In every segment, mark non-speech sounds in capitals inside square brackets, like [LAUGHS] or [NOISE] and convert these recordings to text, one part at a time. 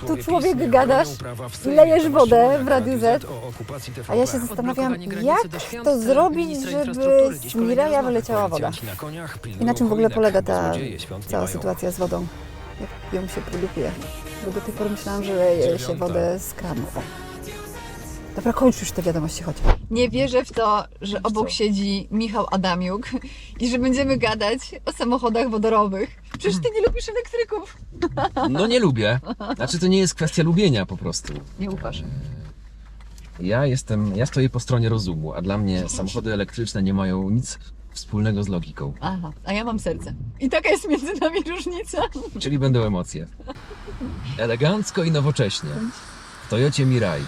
ty tu człowiek gadasz lejesz wodę w Radiu Z, a ja się zastanawiam, jak to zrobić, żeby z Miraja wyleciała woda. I na czym w ogóle polega ta cała sytuacja z wodą? Jak ją się produkuje? Bo do tej pory myślałam, że leje się wodę z kranu. Dobra, kończ już te wiadomości, chodź. Nie wierzę w to, że obok siedzi Michał Adamiuk i że będziemy gadać o samochodach wodorowych. Przecież ty nie lubisz elektryków. No nie lubię. Znaczy to nie jest kwestia lubienia po prostu. Nie ufasz. Ja jestem, ja stoję po stronie rozumu, a dla mnie samochody elektryczne nie mają nic wspólnego z logiką. Aha, a ja mam serce. I taka jest między nami różnica. Czyli będą emocje. Elegancko i nowocześnie. W Toyocie Mirai.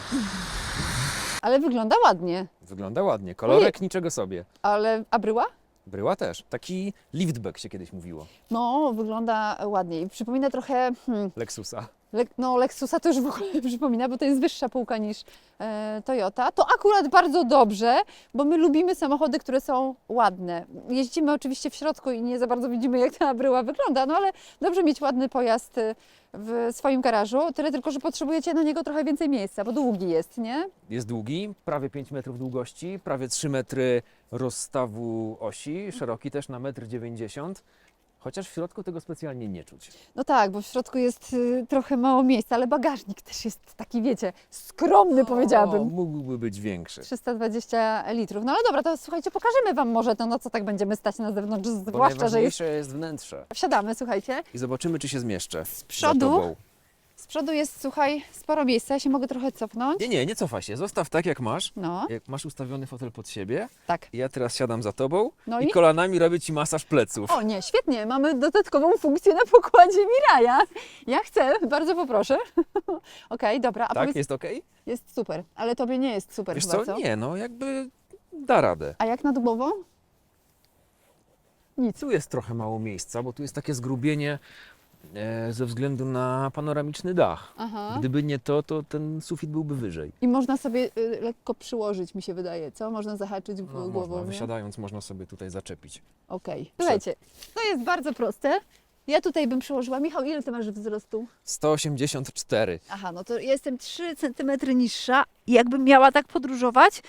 Ale wygląda ładnie. Wygląda ładnie. Kolorek niczego sobie. Ale, a bryła? Bryła też. Taki liftback się kiedyś mówiło. No, wygląda ładnie. I przypomina trochę, hmm, Lexusa. No Lexusa to już w ogóle [LAUGHS] przypomina, bo to jest wyższa półka niż e, Toyota. To akurat bardzo dobrze, bo my lubimy samochody, które są ładne. Jeździmy oczywiście w środku i nie za bardzo widzimy, jak ta bryła wygląda, no ale dobrze mieć ładny pojazd e, w swoim garażu. Tyle tylko, że potrzebujecie na niego trochę więcej miejsca, bo długi jest, nie? Jest długi, prawie 5 metrów długości, prawie 3 metry rozstawu osi, szeroki też na 1,90 m. Chociaż w środku tego specjalnie nie czuć. No tak, bo w środku jest y, trochę mało miejsca, ale bagażnik też jest taki, wiecie, skromny powiedziałabym. O, mógłby być większy. 320 litrów. No ale dobra, to słuchajcie, pokażemy Wam może to, no co tak będziemy stać na zewnątrz, Bo zwłaszcza, że jest... najważniejsze jest wnętrze. Wsiadamy, słuchajcie. I zobaczymy, czy się zmieszczę. Z przodu? Z przodu jest, słuchaj, sporo miejsca, ja się mogę trochę cofnąć. Nie, nie, nie cofaj się. Zostaw tak, jak masz. No, Jak masz ustawiony fotel pod siebie, tak. ja teraz siadam za tobą No i i? kolanami robię ci masaż pleców. O nie, świetnie, mamy dodatkową funkcję na pokładzie Miraja. Ja chcę, bardzo poproszę. [LAUGHS] Okej, dobra, a tak, powiedz, jest ok? jest super, ale tobie nie jest super Wiesz chyba, co? co? Nie, no jakby da radę. A jak nad głową? Nic. Tu jest trochę mało miejsca, bo tu jest takie zgrubienie ze względu na panoramiczny dach. Aha. Gdyby nie to, to ten sufit byłby wyżej. I można sobie y, lekko przyłożyć, mi się wydaje, co? Można zahaczyć w No, głową, można, nie? wysiadając można sobie tutaj zaczepić. Okej. Słuchajcie, to jest bardzo proste. Ja tutaj bym przyłożyła. Michał, ile ty masz wzrostu? 184. Aha, no to ja jestem 3 cm niższa i jakbym miała tak podróżować,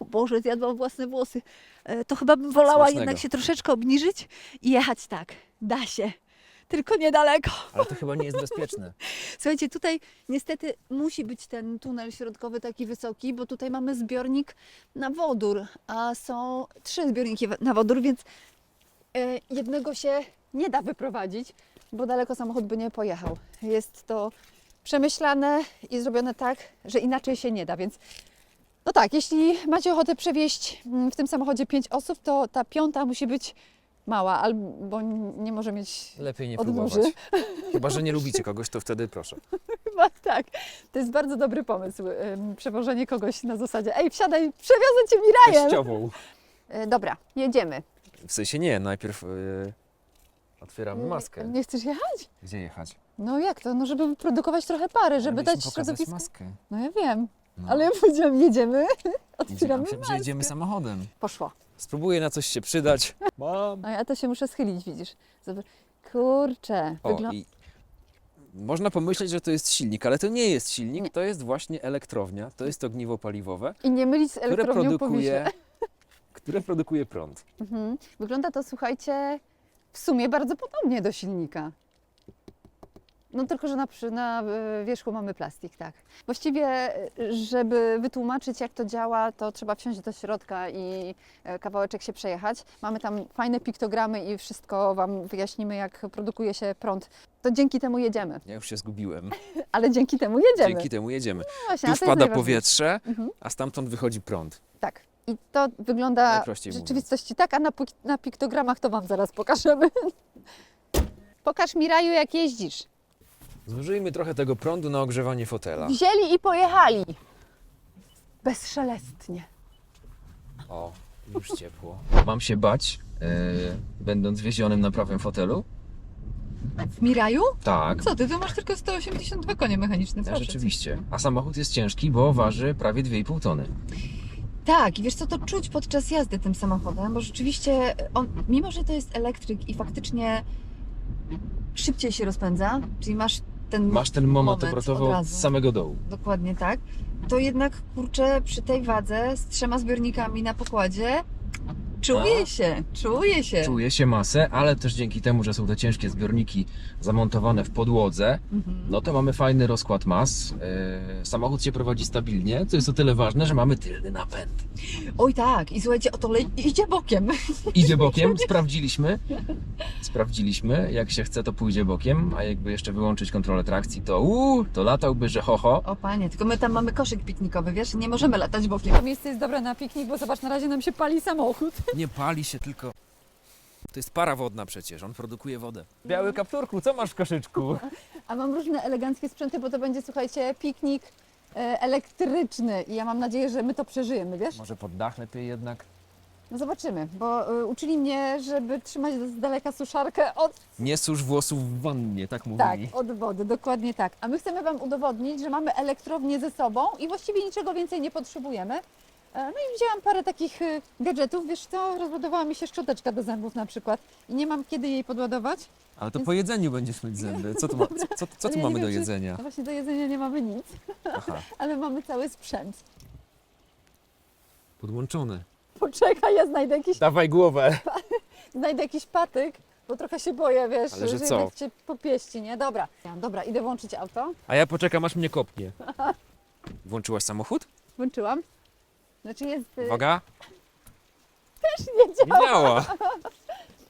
o Boże, zjadłam własne włosy, e, to chyba bym wolała Smacznego. jednak się troszeczkę obniżyć i jechać tak. Da się. Tylko niedaleko. Ale to chyba nie jest bezpieczne. [LAUGHS] Słuchajcie, tutaj niestety musi być ten tunel środkowy taki wysoki, bo tutaj mamy zbiornik na wodór, a są trzy zbiorniki na wodór, więc e, jednego się nie da wyprowadzić, bo daleko samochód by nie pojechał. Jest to przemyślane i zrobione tak, że inaczej się nie da, więc no tak, jeśli macie ochotę przewieźć mm, w tym samochodzie pięć osób, to ta piąta musi być mała, albo nie może mieć Lepiej nie Odnóży. próbować. [LAUGHS] Chyba, że nie lubicie kogoś, to wtedy proszę. [LAUGHS] Chyba tak. To jest bardzo dobry pomysł. ym, Przewożenie kogoś na zasadzie ej, wsiadaj, przewiozę Cię Mirajem. Teściową. E, Dobra, jedziemy. W sensie nie, najpierw yy, otwieramy maskę. Nie chcesz jechać? Gdzie jechać? No jak to? No żeby produkować trochę pary, żeby Mieliśmy dać pokazać środowisko. maskę. No ja wiem, No. ale ja powiedziałam jedziemy, [LAUGHS] otwieramy maskę. jedziemy samochodem. Poszło. Spróbuję na coś się przydać. Mam. No ja to się muszę schylić, widzisz. Zobacz. Kurczę. O, Wygl- i można pomyśleć, że to jest silnik, ale to nie jest silnik, Nie. to jest właśnie elektrownia, to jest ogniwo paliwowe, I nie mylić z które elektrownią po produkuje, [LAUGHS] które produkuje prąd. Mhm. Wygląda to, słuchajcie, w sumie bardzo podobnie do silnika. No tylko, że na, na e, wierzchu mamy plastik, tak. Właściwie, e, żeby wytłumaczyć, jak to działa, to trzeba wsiąść do środka i e, kawałeczek się przejechać. Mamy tam fajne piktogramy i wszystko Wam wyjaśnimy, jak produkuje się prąd. To dzięki temu jedziemy, Ja już się zgubiłem. [LAUGHS] ale dzięki temu jedziemy. Dzięki temu jedziemy. No właśnie, Tu wpada powietrze, Mhm. a stamtąd wychodzi prąd. Tak. I to wygląda w rzeczywistości tak, a na, na piktogramach to Wam zaraz pokażemy. [LAUGHS] Pokaż mi Raju, jak jeździsz. Zużyjmy trochę tego prądu na ogrzewanie fotela. Wzięli i pojechali. Bezszelestnie. O, już ciepło. Mam się bać, e, będąc wiezionym na prawym fotelu? W Miraju? Tak. Co ty, tu masz tylko 182 konie mechaniczne. Proszę. rzeczywiście. A samochód jest ciężki, bo waży prawie 2,5 tony. Tak, i wiesz co, to czuć podczas jazdy tym samochodem, bo rzeczywiście on, mimo że to jest elektryk i faktycznie szybciej się rozpędza, czyli masz ten Masz ten moment, obrotowy od od samego dołu. Dokładnie tak. To jednak, kurczę, przy tej wadze z trzema zbiornikami na pokładzie czuję A. się, czuję się. Czuje się masę, ale też dzięki temu, że są te ciężkie zbiorniki zamontowane w podłodze, Mhm. no to mamy fajny rozkład mas. Yy, samochód się prowadzi stabilnie, co jest o tyle ważne, że mamy tylny napęd. Oj tak, i słuchajcie, o to le- idzie bokiem. [LAUGHS] Idzie bokiem, sprawdziliśmy. Sprawdziliśmy, jak się chce, to pójdzie bokiem, a jakby jeszcze wyłączyć kontrolę trakcji, to uuu, to latałby, że ho, ho. O panie, tylko my tam mamy koszyk piknikowy, wiesz, nie możemy latać bokiem. To miejsce jest dobre na piknik, bo zobacz, na razie nam się pali samochód. Nie pali się tylko. To jest para wodna przecież, on produkuje wodę. Biały kapturku, co masz w koszyczku? [LAUGHS] A mam różne eleganckie sprzęty, bo to będzie, słuchajcie, piknik e, elektryczny i ja mam nadzieję, że my to przeżyjemy, wiesz? Może pod dach lepiej jednak? No zobaczymy, bo e, uczyli mnie, żeby trzymać z daleka suszarkę od, Nie susz włosów w wannie, tak mówili. tak, od wody, dokładnie tak. A my chcemy Wam udowodnić, że mamy elektrownię ze sobą i właściwie niczego więcej nie potrzebujemy. E, No i wzięłam parę takich e, gadżetów, wiesz co, rozładowała mi się szczoteczka do zębów na przykład i nie mam kiedy jej podładować. Ale to po jedzeniu będziesz myć zęby. Co tu, ma, co, co, co tu ja nie mamy do wiem, czy- jedzenia? No właśnie do jedzenia nie mamy nic, Aha, [LAUGHS] ale mamy cały sprzęt. podłączone. Poczekaj, ja znajdę jakiś, Dawaj głowę. [LAUGHS] znajdę jakiś patyk, bo trochę się boję, wiesz, Ale że że co? cię popieści, nie? Dobra, dobra, idę włączyć auto. A ja poczekam, aż mnie kopnie. [LAUGHS] Włączyłaś samochód? Włączyłam. Znaczy jest... y, Uwaga. Też nie Nie działa. działa.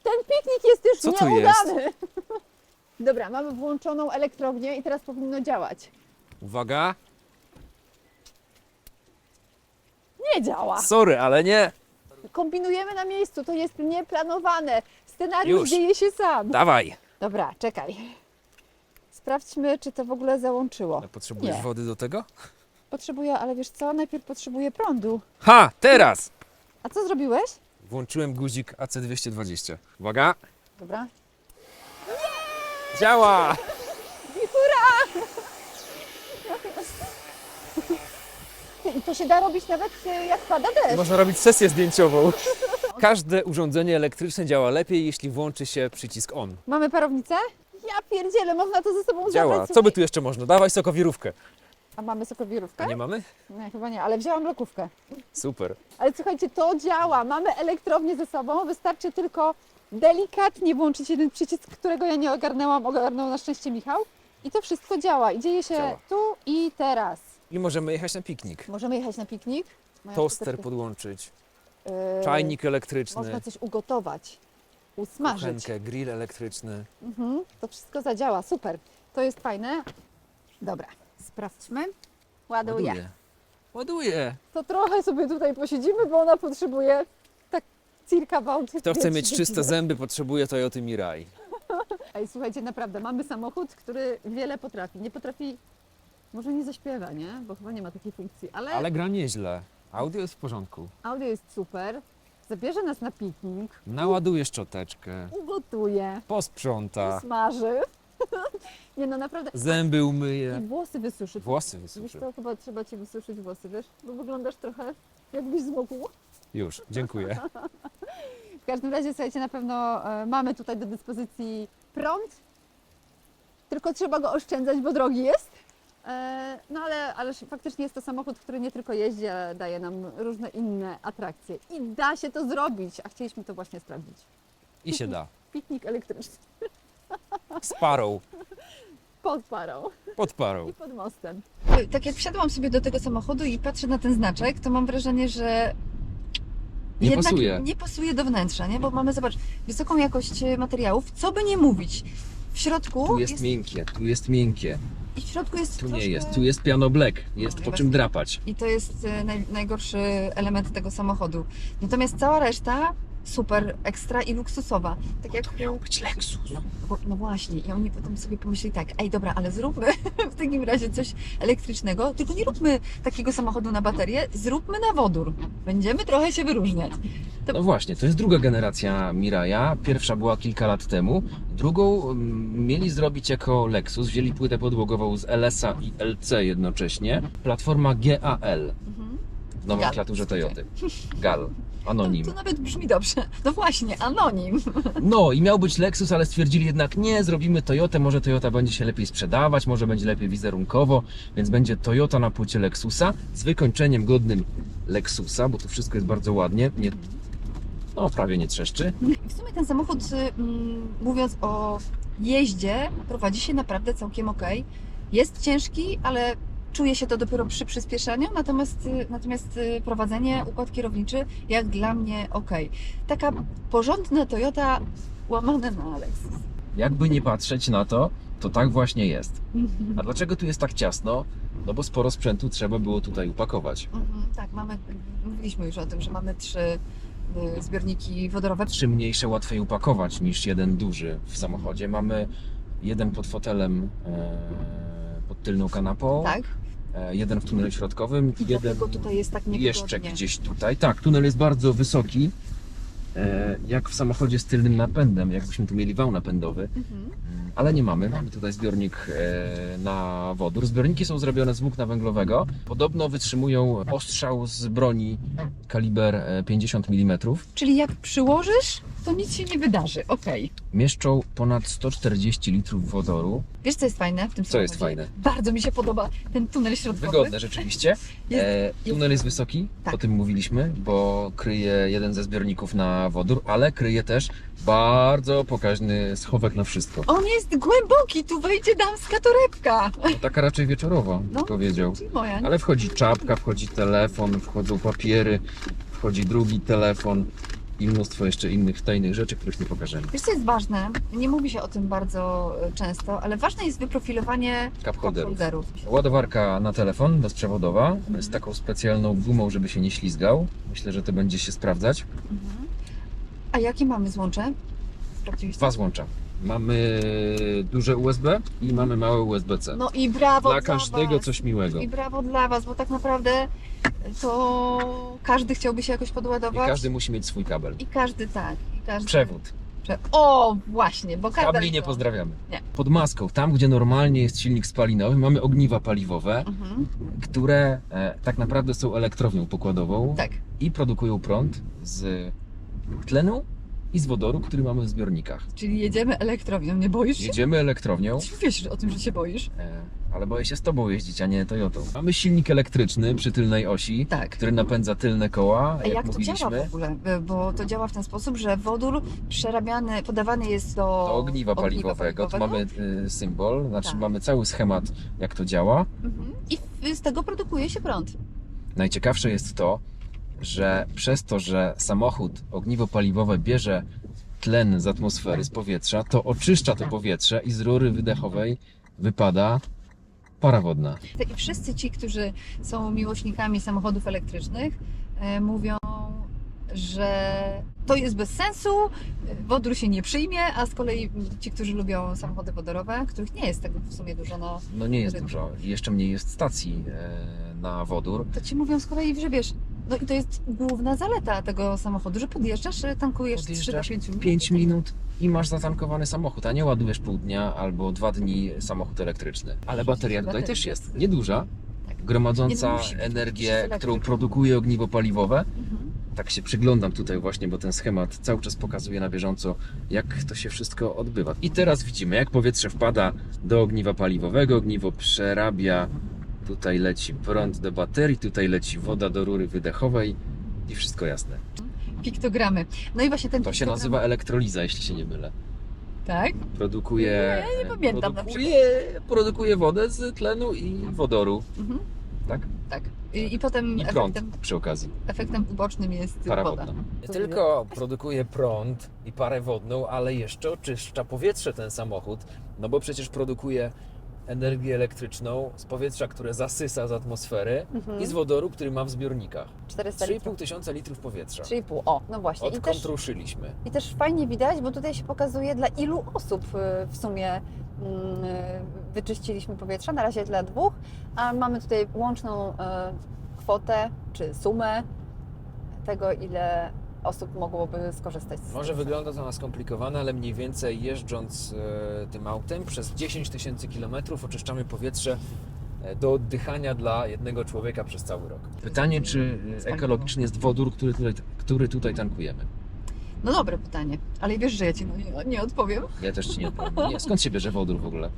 Ten piknik jest już Co tu nieudany. Dobra, mamy włączoną elektrownię i teraz powinno działać. Uwaga. Nie działa. Sorry, ale nie. Kombinujemy na miejscu, to jest nieplanowane. Scenariusz Już. dzieje się sam. Dawaj. Dobra, czekaj. Sprawdźmy, czy to w ogóle załączyło. Ale Potrzebujesz Nie. wody do tego? Potrzebuję, ale wiesz co? Najpierw potrzebuję prądu. Ha, teraz. A co zrobiłeś? Włączyłem guzik AC220. Uwaga. Dobra. Działa. I to się da robić nawet e, jak pada deszcz. Można robić sesję zdjęciową. Każde urządzenie elektryczne działa lepiej, jeśli włączy się przycisk on. Mamy parownicę? Ja pierdzielę, można to ze sobą Działa. zabrać. Co by tu jeszcze można? Dawaj sokowirówkę. A mamy sokowirówkę? A nie mamy? Nie, chyba nie, ale wzięłam lokówkę. Super. Ale słuchajcie, to działa. Mamy elektrownię ze sobą, wystarczy tylko delikatnie włączyć jeden przycisk, którego ja nie ogarnęłam, ogarnął na szczęście Michał. I to wszystko działa i dzieje się Działa. tu i teraz. I możemy jechać na piknik. Możemy jechać na piknik. Moja Toster podłączyć, Yy, czajnik elektryczny, Można coś ugotować, usmażyć. kuchenkę, grill elektryczny. Mhm, to wszystko zadziała, super. To jest fajne. Dobra, sprawdźmy. Ładuję. Ładuje. Ładuje. To trochę sobie tutaj posiedzimy, bo ona potrzebuje tak circa about Kto chce mieć 30 czyste zęby, potrzebuje Toyoty Mirai. [LAUGHS] Ej, słuchajcie, naprawdę, mamy samochód, który wiele potrafi. Nie potrafi, może nie zaśpiewa, nie? Bo chyba nie ma takiej funkcji, ale, Ale gra nieźle. Audio jest w porządku. audio jest super. Zabierze nas na piknik, Naładuje szczoteczkę, ugotuje, posprząta, smaży. [LAUGHS] nie no, naprawdę. zęby I umyje, włosy wysuszy. włosy Wiesz wysuszy. co, chyba trzeba Ci wysuszyć włosy, wiesz? Bo wyglądasz trochę jakbyś zmokł. Już, dziękuję. [LAUGHS] W każdym razie, słuchajcie, na pewno e, mamy tutaj do dyspozycji prąd, tylko trzeba go oszczędzać, bo drogi jest. E, no ale, ale faktycznie jest to samochód, który nie tylko jeździ, ale daje nam różne inne atrakcje. I da się to zrobić, a chcieliśmy to właśnie sprawdzić. I się da. [LAUGHS] Piknik elektryczny Z parą, pod parą pod parą. i pod mostem. Tak jak wsiadłam sobie do tego samochodu i patrzę na ten znaczek, to mam wrażenie, że Nie jednak pasuje. nie pasuje do wnętrza, nie? Bo mamy, zobacz, wysoką jakość e, materiałów, co by nie mówić. W środku Tu jest miękkie, tu jest miękkie, i w środku jest tu nie troszkę- jest, tu jest piano black, jest po czym drapać. I to jest e, naj, najgorszy element tego samochodu. Natomiast cała reszta super ekstra i luksusowa. Tak jak Miał być Lexus. Bo- No właśnie, i oni potem sobie pomyśleli tak, ej dobra, ale zróbmy [LAUGHS] w takim razie coś elektrycznego, tylko nie róbmy takiego samochodu na baterię, zróbmy na wodór. Będziemy trochę się wyróżniać. No właśnie, to jest druga generacja Miraja. Pierwsza była kilka lat temu. Drugą mm, mieli zrobić jako Lexus. Wzięli płytę podłogową z LS-a i LC jednocześnie. Platforma GAL Mhm. Nomenklaturze. Toyoty. GAL. Anonim. To, to nawet brzmi dobrze. No właśnie, anonim. [LAUGHS] No i miał być Lexus, ale stwierdzili jednak nie, zrobimy Toyotę, może Toyota będzie się lepiej sprzedawać, może będzie lepiej wizerunkowo, więc będzie Toyota na płycie Lexusa z wykończeniem godnym Lexusa, bo tu wszystko jest bardzo ładnie, nie, no prawie nie trzeszczy. W sumie ten samochód, mm, mówiąc o jeździe, prowadzi się naprawdę całkiem ok. Jest ciężki, ale czuje się to dopiero przy przyspieszaniu, natomiast, y, natomiast y, prowadzenie, układ kierowniczy jak dla mnie ok. Taka porządna Toyota łamane na Lexus. Jakby nie patrzeć na to, to tak właśnie jest. A dlaczego tu jest tak ciasno? No bo sporo sprzętu trzeba było tutaj upakować. Mhm, tak, mamy, mówiliśmy już o tym, że mamy trzy y, zbiorniki wodorowe. Trzy mniejsze łatwiej upakować niż jeden duży w samochodzie. Mamy jeden pod fotelem, e, pod tylną kanapą, Tak, jeden w tunelu środkowym i jeden tutaj jest tak niewygodnie. jeszcze gdzieś tutaj. Tak, tunel jest bardzo wysoki, e, jak w samochodzie z tylnym napędem, jakbyśmy tu mieli wał napędowy, Mhm. ale nie mamy. Mamy tutaj zbiornik e, na wodór. Zbiorniki są zrobione z włókna węglowego. Podobno wytrzymują ostrzał z broni kaliber e, 50 mm. Czyli jak przyłożysz, to nic się nie wydarzy. Okej. Mieszczą ponad 140 litrów wodoru. Wiesz, co jest fajne w tym Co jest samochodzie? fajne? Bardzo mi się podoba ten tunel środkowy. Wygodne rzeczywiście. [LAUGHS] Jest- E, tunel jest wysoki, Tak. o tym mówiliśmy, bo kryje jeden ze zbiorników na wodór, ale kryje też bardzo pokaźny schowek na wszystko. On jest głęboki, tu wejdzie damska torebka. No, taka raczej wieczorowa, No. powiedział. Czyli moja. nie? Ale wchodzi czapka, wchodzi telefon, wchodzą papiery, wchodzi drugi telefon i mnóstwo jeszcze innych tajnych rzeczy, których nie pokażemy. Wiesz, co jest ważne? Nie mówi się o tym bardzo e, często, ale ważne jest wyprofilowanie Cup holderów. holderów. Ładowarka na telefon, bezprzewodowa, Mhm. z taką specjalną gumą, żeby się nie ślizgał. Myślę, że to będzie się sprawdzać. Mhm. A jakie mamy złącze? Dwa złącza. Mamy duże USB i mamy małe USB-C. No i brawo Dla dla każdego was. coś miłego. I brawo dla Was, bo tak naprawdę to każdy chciałby się jakoś I podładować. każdy musi mieć swój kabel. I każdy tak. I każdy... Przewód. Prze- O, właśnie, bo kabel Kabli nie pozdrawiamy. Nie. Pod maską, tam gdzie normalnie jest silnik spalinowy, mamy ogniwa paliwowe, Mhm. które e, tak naprawdę są elektrownią pokładową Tak. i produkują prąd z tlenu i z wodoru, który mamy w zbiornikach. Czyli jedziemy elektrownią, nie boisz się? Jedziemy elektrownią, Ty Wiesz o tym, że się boisz? e, ale boję się z tobą jeździć, a nie Toyotą. Mamy silnik elektryczny przy tylnej osi, Tak. który napędza tylne koła, A jak, jak to działa w ogóle? Bo to działa w ten sposób, że wodór przerabiany, podawany jest do, do ogniwa paliwowego. Tu mamy y, symbol, znaczy Tak. mamy cały schemat, jak to działa. Mhm. I z tego produkuje się prąd. Najciekawsze jest to, że przez to, że samochód ogniwo paliwowe bierze tlen z atmosfery, z powietrza, to oczyszcza to powietrze i z rury wydechowej wypada para wodna. I wszyscy ci, którzy są miłośnikami samochodów elektrycznych, e, mówią, że to jest bez sensu, e, wodór się nie przyjmie, a z kolei ci, którzy lubią samochody wodorowe, których nie jest tego w sumie dużo, no, No nie jest dużo. Jeszcze mniej jest stacji e, na wodór. to ci mówią z kolei, że wiesz, no i to jest główna zaleta tego samochodu, że podjeżdżasz, tankujesz 3 do Podjeżdżasz 5 minut. 5 minut i masz zatankowany samochód, a nie ładujesz pół dnia albo dwa dni samochód elektryczny. Ale bateria tutaj Bateria też jest- nieduża, Tak. Nie, gromadząca no musi być, musi energię, którą produkuje ogniwo paliwowe. Mhm. Tak się przyglądam tutaj właśnie, bo ten schemat cały czas pokazuje na bieżąco, jak to się wszystko odbywa. I teraz widzimy, jak powietrze wpada do ogniwa paliwowego, ogniwo przerabia, tutaj leci prąd do baterii, tutaj leci woda do rury wydechowej i wszystko jasne. Piktogramy. No i właśnie ten To się piktogram- nazywa elektroliza, jeśli się nie mylę. Tak? Produkuje, Nie, nie pamiętam na produkuje, produkuje wodę z tlenu i wodoru, Mhm. tak? Tak. I, i potem I prąd efektem, przy okazji, efektem ubocznym jest para woda. wodna. Nie tylko produkuje prąd i parę wodną, ale jeszcze oczyszcza powietrze ten samochód, no bo przecież produkuje energię elektryczną z powietrza, które zasysa z atmosfery Mhm. i z wodoru, który ma w zbiornikach. 400 3,5 litrów. tysiąca litrów powietrza. 3,5. O, no właśnie. I Odkąd też, ruszyliśmy. I też fajnie widać, bo tutaj się pokazuje dla ilu osób y, w sumie mm, y, wyczyściliśmy powietrza. Na razie dla dwóch, a mamy tutaj łączną y, kwotę czy sumę tego, ile osób mogłoby skorzystać z Może wygląda to na skomplikowane, ale mniej więcej jeżdżąc e, tym autem przez 10 tysięcy kilometrów oczyszczamy powietrze e, do oddychania dla jednego człowieka przez cały rok. Pytanie, czy ekologiczny jest wodór, który tutaj, który tutaj tankujemy? No dobre pytanie, ale wiesz, że ja Ci no nie, nie odpowiem. Ja też ci nie odpowiem. Nie, skąd się bierze wodór w ogóle?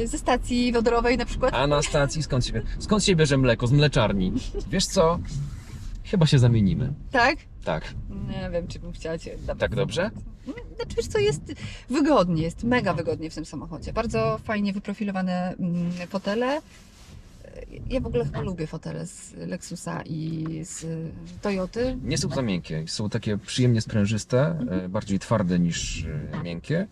Yy, ze stacji wodorowej na przykład. A na stacji skąd się, skąd się bierze mleko? Z mleczarni. Wiesz co? Chyba się zamienimy. Tak? Tak. Nie wiem, czy bym chciała Cię. Tak dobrze? Znaczy, wiesz co, jest wygodnie, jest mega wygodnie w tym samochodzie. Bardzo fajnie wyprofilowane mm, fotele. Ja w ogóle chyba lubię fotele z Lexusa i z Toyoty. Nie są za miękkie. Są takie przyjemnie sprężyste, e, bardziej twarde niż e, miękkie.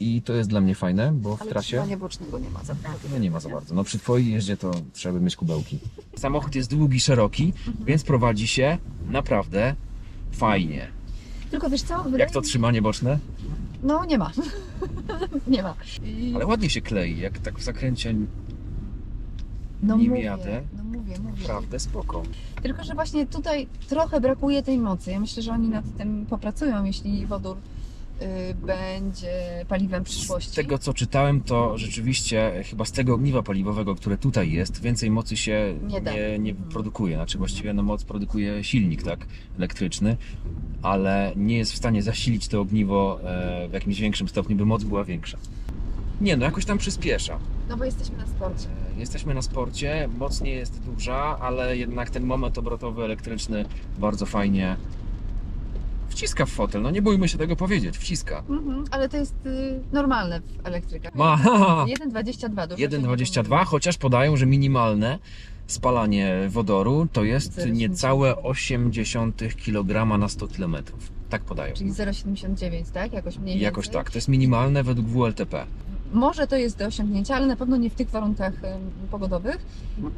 I to jest dla mnie fajne, bo w Ale trasie trzymacie bocznego nie ma za bardzo. no nie ma za bardzo. No przy twojej jeździe to trzeba by mieć kubełki. Samochód jest długi, szeroki, więc prowadzi się naprawdę fajnie. Tylko wiesz co? Jak to trzymanie boczne? No nie ma. [LAUGHS] nie ma. I... Ale ładnie się klei, jak tak w zakręcie no nim mówię, jadę. No mówię, mówię. naprawdę spoko. Tylko, że właśnie tutaj trochę brakuje tej mocy. Ja myślę, że oni nad tym popracują, jeśli wodór y, będzie paliwem przyszłości. Z tego co czytałem, to rzeczywiście chyba z tego ogniwa paliwowego, które tutaj jest, więcej mocy się Nie nie, nie Mhm. produkuje. Znaczy właściwie no, moc produkuje silnik tak, elektryczny, ale nie jest w stanie zasilić to ogniwo e, w jakimś większym stopniu, by moc była większa. Nie no, jakoś tam przyspiesza. No bo jesteśmy na sporcie. Jesteśmy na sporcie, moc nie jest duża, ale jednak ten moment obrotowy elektryczny bardzo fajnie wciska w fotel. No nie bójmy się tego powiedzieć, wciska. Mhm, ale to jest y, normalne w elektrykach. Ma, [LAUGHS] 1,22 dużo się nie 1,22, chociaż podają, że minimalne spalanie wodoru to jest 0,79. niecałe 0,8 kg na 100 km. Tak podają. Czyli 0,79, tak? Jakoś mniej więcej. Jakoś tak. To jest minimalne według WLTP. Może to jest do osiągnięcia, ale na pewno nie w tych warunkach pogodowych.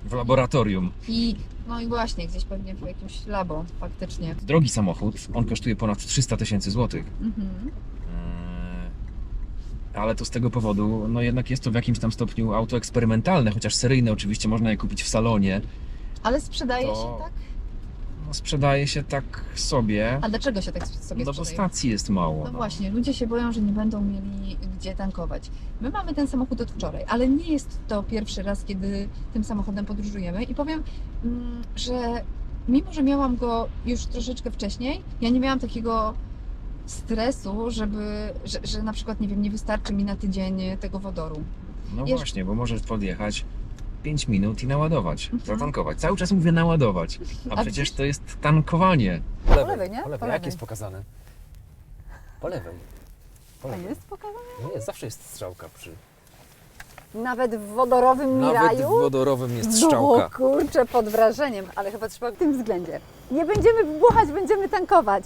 W laboratorium. I no i właśnie, gdzieś pewnie w jakimś labo faktycznie. Drogi samochód, on kosztuje ponad 300 tysięcy złotych. Mhm. Eee, Ale to z tego powodu, no jednak jest to w jakimś tam stopniu auto eksperymentalne, chociaż seryjne oczywiście można je kupić w salonie. Ale sprzedaje To się tak? No, sprzedaje się tak sobie, A dlaczego się tak sobie no bo sprzedaje? stacji jest mało. No właśnie, ludzie się boją, że nie będą mieli gdzie tankować. My mamy ten samochód od wczoraj, ale nie jest to pierwszy raz, kiedy tym samochodem podróżujemy i powiem, mm, że mimo, że miałam go już troszeczkę wcześniej, ja nie miałam takiego stresu, żeby, że, że na przykład, nie wiem, nie wystarczy mi na tydzień tego wodoru. No Jeszcze- właśnie, bo możesz podjechać 5 minut i naładować, Mhm. zatankować. Cały czas mówię naładować, a, A przecież to jest tankowanie. Po lewej, lewej, nie? Po lewej. Po Jak jest pokazane? Po lewej. Po A lewej. jest pokazane? No jest, zawsze jest strzałka przy... Nawet w wodorowym Nawet w wodorowym jest strzałka. No kurczę, pod wrażeniem, ale chyba trzeba w tym względzie. Nie będziemy buchać, będziemy tankować.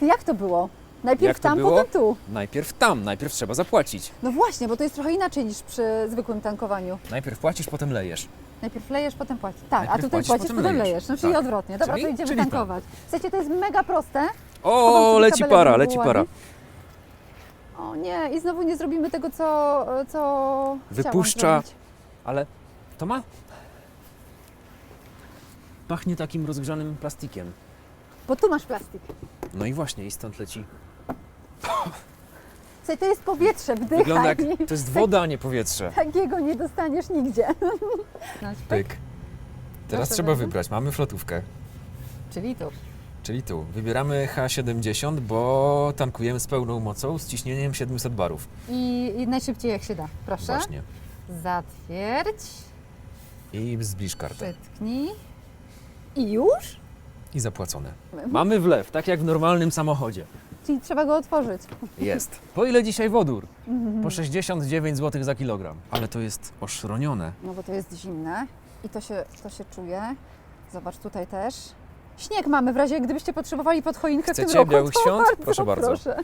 Ty jak to było? Najpierw tam, było? potem tu. Najpierw tam, najpierw trzeba zapłacić. No właśnie, bo to jest trochę inaczej niż przy zwykłym tankowaniu. Najpierw płacisz, potem lejesz. Najpierw lejesz, potem płacisz. Tak, Najpierw a tutaj płacisz, płacisz, potem potem lejesz. No czyli Tak. odwrotnie. Dobra, Czyli- to idziemy czyli tak. tankować. Słuchajcie, to jest mega proste. O, leci para, leci para. O nie, i znowu nie zrobimy tego, co, co Wypuszcza. zrobić. Ale to ma... Pachnie takim rozgrzanym plastikiem. Bo tu masz plastik. No i właśnie, i stąd leci. [LAUGHS] Słuchaj, to jest powietrze, wdychaj. Wygląda jak... To jest woda, a nie powietrze. [LAUGHS] Takiego nie dostaniesz nigdzie. Pyk. Teraz Proszę trzeba bardzo. wybrać. Mamy flotówkę, Czyli tu. czyli tu. Wybieramy H70, bo tankujemy z pełną mocą z ciśnieniem 700 barów. I, I najszybciej jak się da. Proszę. Właśnie. Zatwierdź. I zbliż kartę. Przytknij. I już? I zapłacone. Mamy wlew, tak jak w normalnym samochodzie. Czyli trzeba go otworzyć. Jest. Po ile dzisiaj wodór? Po 69 zł za kilogram. Ale to jest oszronione. No bo to jest zimne i to się, to się czuje. Zobacz tutaj też. Śnieg mamy w razie, gdybyście potrzebowali pod choinkę w Chcecie tym roku. białych to świąt? Proszę bardzo. Proszę.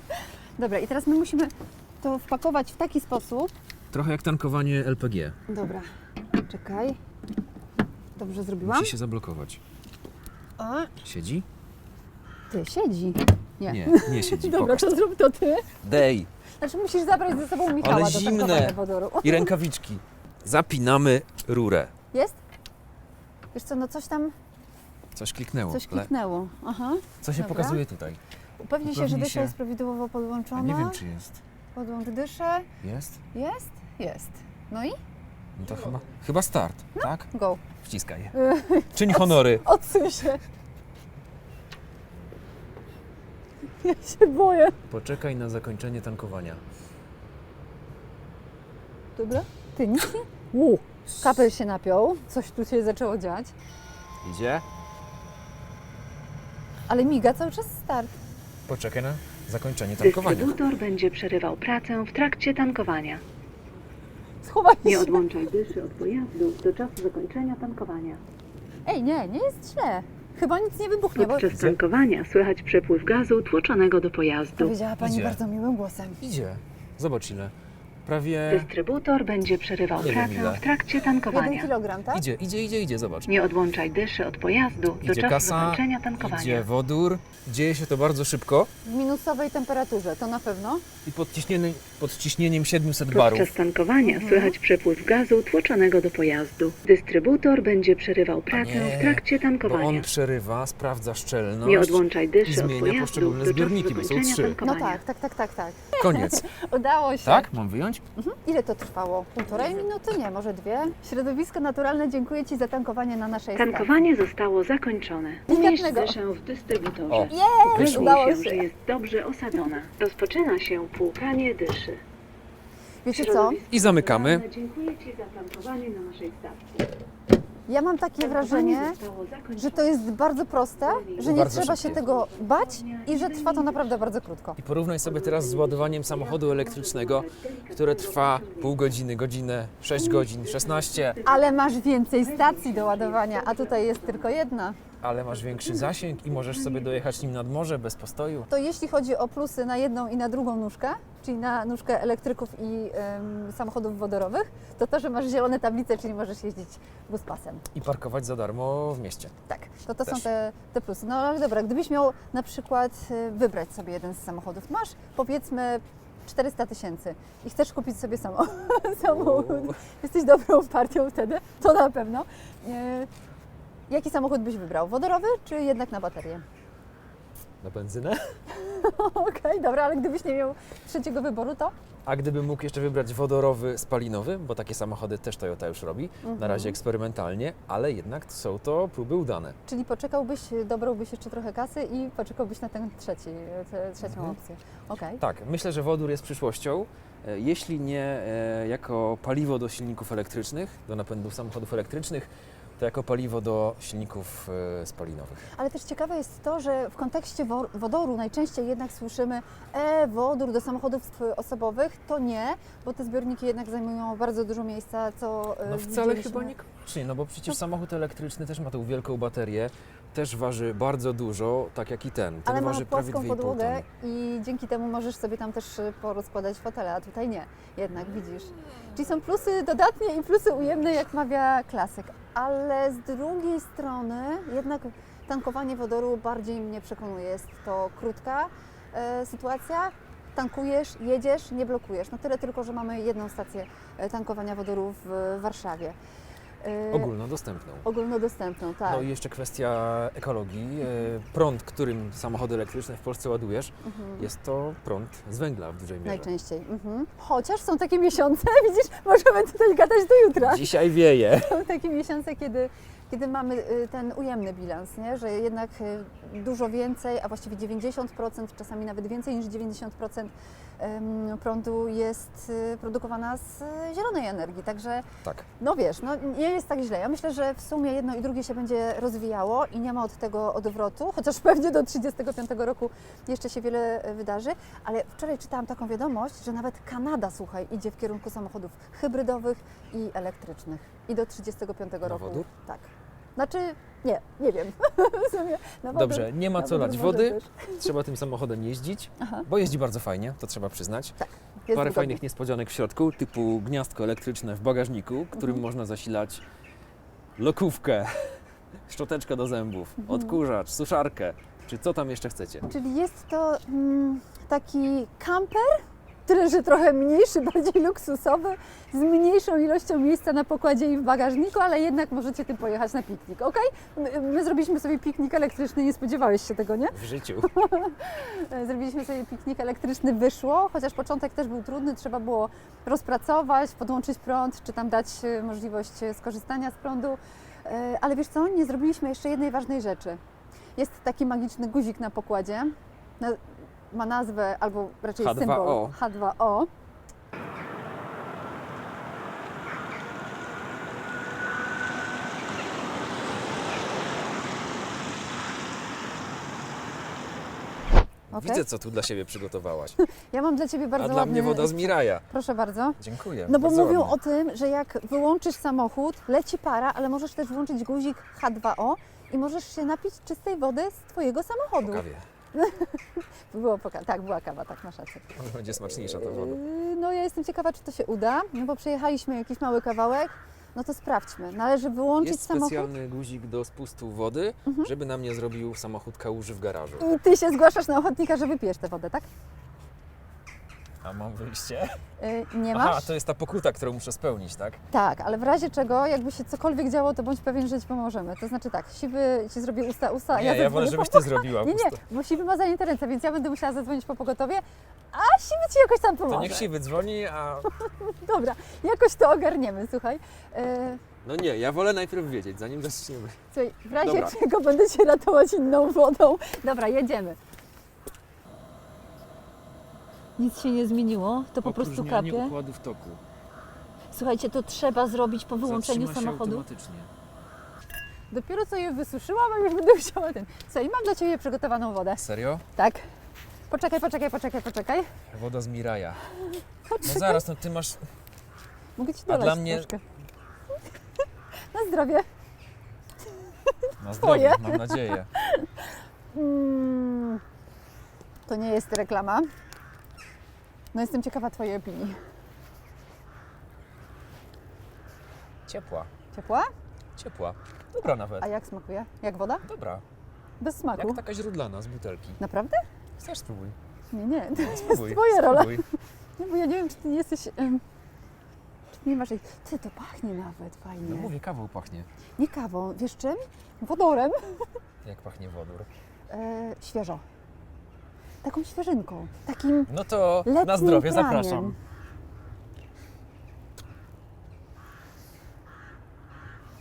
Dobra, i teraz my musimy to wpakować w taki sposób. Trochę jak tankowanie LPG. Dobra, czekaj. Dobrze zrobiłam? Musi się zablokować. O, Siedzi? ty, siedzi. Nie. Nie, nie siedzi. [LAUGHS] Dobra, Pokaż. to zrób to ty. Dej. Znaczy musisz zabrać ze sobą Michała Ale do zimne. tankowania wodoru. I rękawiczki. Zapinamy rurę. Jest? Wiesz co, no coś tam, Coś kliknęło. coś kliknęło. Aha. Co się Dobra. pokazuje tutaj? Upewnij się, że Upewnij dysza się. jest prawidłowo A podłączona. nie wiem, czy jest. Podłącz dyszę. Jest? Jest? Jest. No i? No to chyba, chyba start, tak? Go. Wciskaj. [LAUGHS] Czyń honory. Odsuń się. Ja się boję. Poczekaj na zakończenie tankowania. Dobra. Ty nic nie? Uu, kapel się napiął, coś tu się zaczęło dziać, Idzie? ale miga cały czas start. Poczekaj na zakończenie tankowania. Dystrybutor będzie przerywał pracę w trakcie tankowania. Schowaj Nie się. odłączaj dyszy od pojazdu do czasu zakończenia tankowania. Ej, nie, nie jest źle. Chyba nic nie wybuchnie, bo Podczas tankowania słychać przepływ gazu tłoczonego do pojazdu. powiedziała Pani Idzie. bardzo miłym głosem. Idzie. Zobacz ile. Prawie... Dystrybutor będzie przerywał Nie wiem ile. pracę w trakcie Jeden tankowania. kilogram, tak? Idzie, idzie, idzie, idzie, zobacz. Nie odłączaj dyszy od pojazdu do Idzie czasu kasa, zakończenia tankowania. idzie wodór. Dzieje się to bardzo szybko W minusowej temperaturze, to na pewno. i pod ciśnieniem, pod ciśnieniem 700 barów. Podczas tankowania słychać przepływ gazu tłoczonego do pojazdu. Dystrybutor będzie przerywał pracę nie, w trakcie Bo tankowania. on przerywa, sprawdza szczelność. Nie odłączaj i dyszy od zmienia pojazdu poszczególne do czasu zbiorniki, bo są zakończenia trzy. No tankowania. tak, tak, tak, tak, tak. Koniec. [LAUGHS] Udało się. Tak? Mam wyjąć? Ile to trwało? Półtorej minuty? Nie, może dwie? Środowisko Naturalne, dziękuję Ci za tankowanie na naszej stacji. Tankowanie zostało zakończone. Umieść dyszę w dystrybutorze. O, Jej, Wydaje udało się, się. że jest dobrze osadzona. Rozpoczyna się płukanie dyszy. Wiecie co? Środowisko I zamykamy. naturalne Dziękuję Ci za tankowanie na naszej stacji. Ja mam takie Tankowanie wrażenie, że to jest bardzo proste, że nie Bardzo trzeba się szybkie. tego bać i że trwa to naprawdę bardzo krótko. I porównaj sobie teraz z ładowaniem samochodu elektrycznego, które trwa pół godziny, godzinę, 6 godzin, 16, Ale masz więcej stacji do ładowania, a tutaj jest tylko jedna. Ale masz większy zasięg i możesz sobie dojechać nim nad morze bez postoju. To jeśli chodzi o plusy na jedną i na drugą nóżkę, czyli na nóżkę elektryków i em, samochodów wodorowych, to to, że masz zielone tablice, czyli możesz jeździć buspasem. I parkować za darmo w mieście. Tak, to to są Też. te, te plusy. No ale dobra, gdybyś miał na przykład y, wybrać sobie jeden z samochodów, masz powiedzmy 400 tysięcy i chcesz kupić sobie samo, [LAUGHS] samochód, jesteś dobrą partią wtedy, to na pewno. Y, Jaki samochód byś wybrał? Wodorowy czy jednak na baterię? Na benzynę? [LAUGHS] Okej, dobra, ale gdybyś nie miał trzeciego wyboru, to? A gdybym mógł jeszcze wybrać wodorowy, spalinowy, bo takie samochody też Toyota już robi, na razie eksperymentalnie, ale jednak są to próby udane. Czyli poczekałbyś, dobrałbyś jeszcze trochę kasy i poczekałbyś na ten trzeci, tę trzecią Mhm. opcję. Okej. Tak, myślę, że wodór jest przyszłością. E, Jeśli nie e, jako paliwo do silników elektrycznych, do napędów samochodów elektrycznych, to jako paliwo do silników e, spalinowych. Ale też ciekawe jest to, że w kontekście wo- wodoru najczęściej jednak słyszymy e, wodór do samochodów osobowych. To nie, bo te zbiorniki jednak zajmują bardzo dużo miejsca, co e, No wcale chyba niekoniecznie, no bo przecież samochód elektryczny też ma tą wielką baterię, też waży bardzo dużo, tak jak i ten. Ten Ale ma waży prawie płaską 2,5 podłogę tony. i dzięki temu możesz sobie tam też e, porozkładać fotele, a tutaj nie. Jednak widzisz. Czyli są plusy dodatnie i plusy ujemne, jak mawia klasyk. Ale z drugiej strony jednak tankowanie wodoru bardziej mnie przekonuje. Jest to krótka e, sytuacja. Tankujesz, jedziesz, nie blokujesz. No tyle tylko, że mamy jedną stację e, tankowania wodoru w Warszawie. E, Ogólnodostępną. Ogólnodostępną, tak. No i jeszcze kwestia ekologii. E, Prąd, którym samochody elektryczne w Polsce ładujesz, Mhm. jest to prąd z węgla w dużej mierze. Najczęściej. Mhm. Chociaż są takie miesiące, [LAUGHS] widzisz, możemy tutaj gadać do jutra. Dzisiaj wieje. [LAUGHS] Są takie miesiące, kiedy, kiedy mamy y, ten ujemny bilans, nie? że jednak y, dużo więcej, a właściwie 90%, czasami nawet więcej niż 90% em, prądu jest y, produkowana z y, zielonej energii. Także Tak. no wiesz, no nie jest tak źle. Ja myślę, że w sumie jedno i drugie się będzie rozwijało i nie ma od tego odwrotu, [LAUGHS] chociaż pewnie do 35 roku jeszcze się wiele e, wydarzy. Ale wczoraj czytałam taką wiadomość, że nawet Kanada, słuchaj, idzie w kierunku samochodów hybrydowych i elektrycznych. I do 35 Na roku. wodór? Tak. Znaczy, nie, nie wiem. [LAUGHS] wodór- Dobrze, nie ma na co lać wody, też. [LAUGHS] trzeba tym samochodem jeździć, Aha. bo jeździ bardzo fajnie, to trzeba przyznać. Jest Parę wygodnie. fajnych niespodzianek w środku, typu gniazdko elektryczne w bagażniku, którym Mhm. można zasilać lokówkę, [LAUGHS] szczoteczkę do zębów, Mhm. odkurzacz, suszarkę, czy co tam jeszcze chcecie. Czyli jest to mm, taki kamper, tyle że trochę mniejszy, [LAUGHS] bardziej luksusowy, z mniejszą ilością miejsca na pokładzie i w bagażniku, ale jednak możecie tym pojechać na piknik, ok? My, my zrobiliśmy sobie piknik elektryczny, nie spodziewałeś się tego, nie? W życiu. [LAUGHS] Zrobiliśmy sobie piknik elektryczny, wyszło, chociaż początek też był trudny, trzeba było rozpracować, podłączyć prąd, czy tam dać e, możliwość e, skorzystania z prądu. E, Ale wiesz co, nie zrobiliśmy jeszcze jednej ważnej rzeczy. Jest taki magiczny guzik na pokładzie. Na- ma nazwę albo raczej H2O. symbol H2O. Okej. Widzę, co tu dla siebie przygotowałaś. [LAUGHS] Ja mam dla Ciebie bardzo A dla ładny... mnie woda z Miraja. Proszę bardzo. Dziękuję. No bo mówią o tym, że jak wyłączysz samochód, leci para, ale możesz też włączyć guzik H2O i możesz się napić czystej wody z Twojego samochodu. Po kawie. [LAUGHS] Było poka- tak, była kawa, tak, masz rację. [LAUGHS] Będzie smaczniejsza ta woda. Yy, No ja jestem ciekawa, czy to się uda, no bo przejechaliśmy jakiś mały kawałek, no to sprawdźmy. Należy wyłączyć Jest samochód Mhm. specjalny guzik do spustu wody, żeby nam nie zrobił samochód kałuży w garażu. i Ty się zgłaszasz na ochotnika, że wypijesz tę wodę, tak? A mam wyjście? Yy, nie Aha, masz? to jest ta pokruta, którą muszę spełnić, tak? Tak, ale w razie czego, jakby się cokolwiek działo, to bądź pewien, że Ci pomożemy. To znaczy tak, siwy Ci zrobi usta, usta, a Nie, ja ja wolę, żebyś ty zrobiła. Nie, nie, bo siwy ma zajęte ręce, więc ja będę musiała zadzwonić po pogotowie, a siwy Ci jakoś tam pomoże. To niech się wydzwoni, a... [LAUGHS] Dobra, jakoś to ogarniemy, słuchaj. E, No nie, ja wolę najpierw wiedzieć, zanim zaczniemy. słuchaj, w razie Dobra. czego będę Cię ratować inną wodą. Dobra, jedziemy. Nic się nie zmieniło, to po prostu Opróżnianie kapie. układu w toku. Słuchajcie, to trzeba zrobić po wyłączeniu Zatrzyma się samochodu. automatycznie. Dopiero co je wysuszyłam, a już będę chciała ten. Słuchaj, mam dla Ciebie przygotowaną wodę. Serio? Tak. Poczekaj, poczekaj, poczekaj, poczekaj. Woda z Miraja. No zaraz, no ty masz... Mogę Ci A dolać dla mnie- troszkę. [LAUGHS] Na zdrowie. Na Twoje. zdrowie, mam nadzieję. Mm, to nie jest reklama. No jestem ciekawa Twojej opinii. Ciepła, Ciepła? ciepła. Dobra nawet. A jak smakuje? Jak woda? Dobra. Bez smaku. Jak taka źródlana z butelki. Naprawdę? Chcesz spróbuj. Nie, nie. To jest Spróbuj. Twoja rola. spróbuj. Nie, bo ja nie wiem, czy Ty nie jesteś... em, czy Ty nie masz... Ty, to pachnie nawet fajnie. No mówię, kawał pachnie. Nie kawą, wiesz czym? Wodorem. Jak pachnie wodór. E, świeżo. Taką świeżynką. Takim No to letnim na zdrowie praniem. zapraszam.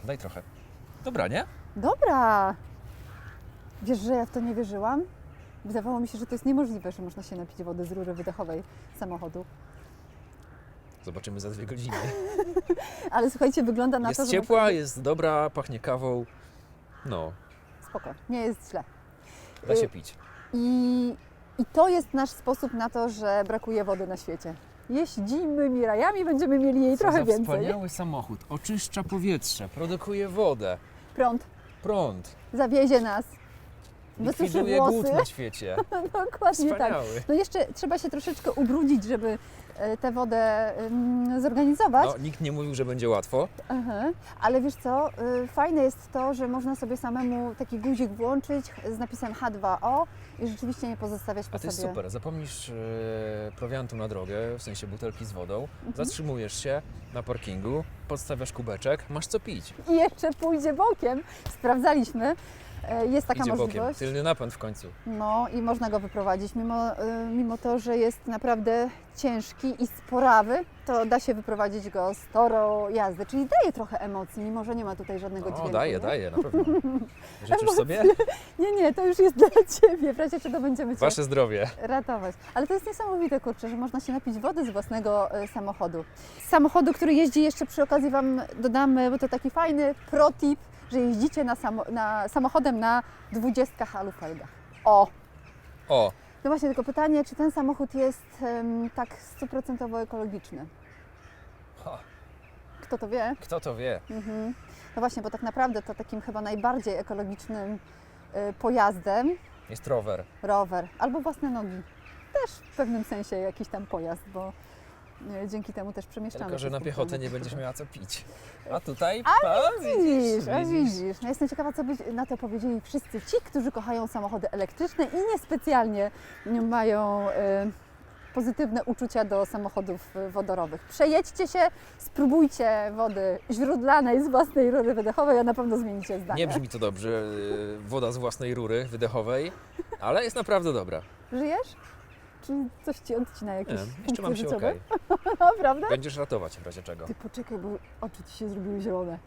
Daj trochę. Dobra, nie? Dobra. Wiesz, że ja w to nie wierzyłam? Wydawało mi się, że to jest niemożliwe, że można się napić wody z rury wydechowej samochodu. Zobaczymy za dwie godziny. [LAUGHS] Ale słuchajcie, wygląda na to, Jest że... ciepła, jest dobra, pachnie kawą. No, Spoko, nie jest źle. da się Y, pić. I, I to jest nasz sposób na to, że brakuje wody na świecie. Jeździmy mirajami, będziemy mieli jej Co trochę za więcej. wspaniały samochód. Oczyszcza powietrze, produkuje wodę, Prąd prąd, zawiezie nas, wysuszy likwiduje włosy. głód na świecie. [LAUGHS] Dokładnie tak. Wspaniały. No jeszcze trzeba się troszeczkę ubrudzić, żeby tę wodę ym, zorganizować. No, nikt nie mówił, że będzie łatwo. Ale wiesz co, y, fajne jest to, że można sobie samemu taki guzik włączyć z napisem H2O i rzeczywiście nie pozostawiać po A to jest sobie. super. Zapomnisz e, prowiantu na drogę, w sensie butelki z wodą, Mhm. zatrzymujesz się na parkingu, podstawiasz kubeczek, masz co pić. I jeszcze pójdzie bokiem. Sprawdzaliśmy. E, Jest taka Idzie bokiem. możliwość. Tylny napęd w końcu. No i można go wyprowadzić. Mimo, mimo to, że jest naprawdę ciężki i sporawy, to da się wyprowadzić go z toru jazdy. Czyli daje trochę emocji, mimo że nie ma tutaj żadnego O, dźwięku. daje, nie? daje, na pewno. [LAUGHS] Życzysz sobie? [LAUGHS] Nie, nie, to już jest [LAUGHS] dla Ciebie, w razie czego będziemy Cię Wasze zdrowie. ratować. Ale to jest niesamowite, kurczę, że można się napić wody z własnego e, samochodu. Z samochodu, który jeździ jeszcze przy okazji Wam dodamy, bo to taki fajny pro tip, że jeździcie na, samo, na samochodem na 20 alufelgach. O! O, No właśnie, tylko pytanie, czy ten samochód jest em, tak stuprocentowo ekologiczny? Ha. Kto to wie? kto to wie? Mhm. No właśnie, bo tak naprawdę to takim chyba najbardziej ekologicznym e, pojazdem Jest rower. rower albo własne nogi. Też w pewnym sensie jakiś tam pojazd, bo dzięki temu też przemieszczamy Tylko, że na piechotę nie będziesz miała co pić. [LAUGHS] A tutaj, A a, Widzisz, a widzisz. No jestem ciekawa, co by na to powiedzieli wszyscy ci, którzy kochają samochody elektryczne i niespecjalnie mają e, pozytywne uczucia do samochodów e, wodorowych. Przejedźcie się, spróbujcie wody źródlanej z własnej rury wydechowej, a na pewno zmienicie zdanie. Nie brzmi to dobrze, y, woda z własnej rury wydechowej, ale jest naprawdę dobra. Żyjesz? Czy coś ci odcina Nie, jakieś jeszcze funkcje mam się okej. [LAUGHS] Prawda? Będziesz ratować w razie czego. Ty poczekaj, bo oczy ci się zrobiły zielone.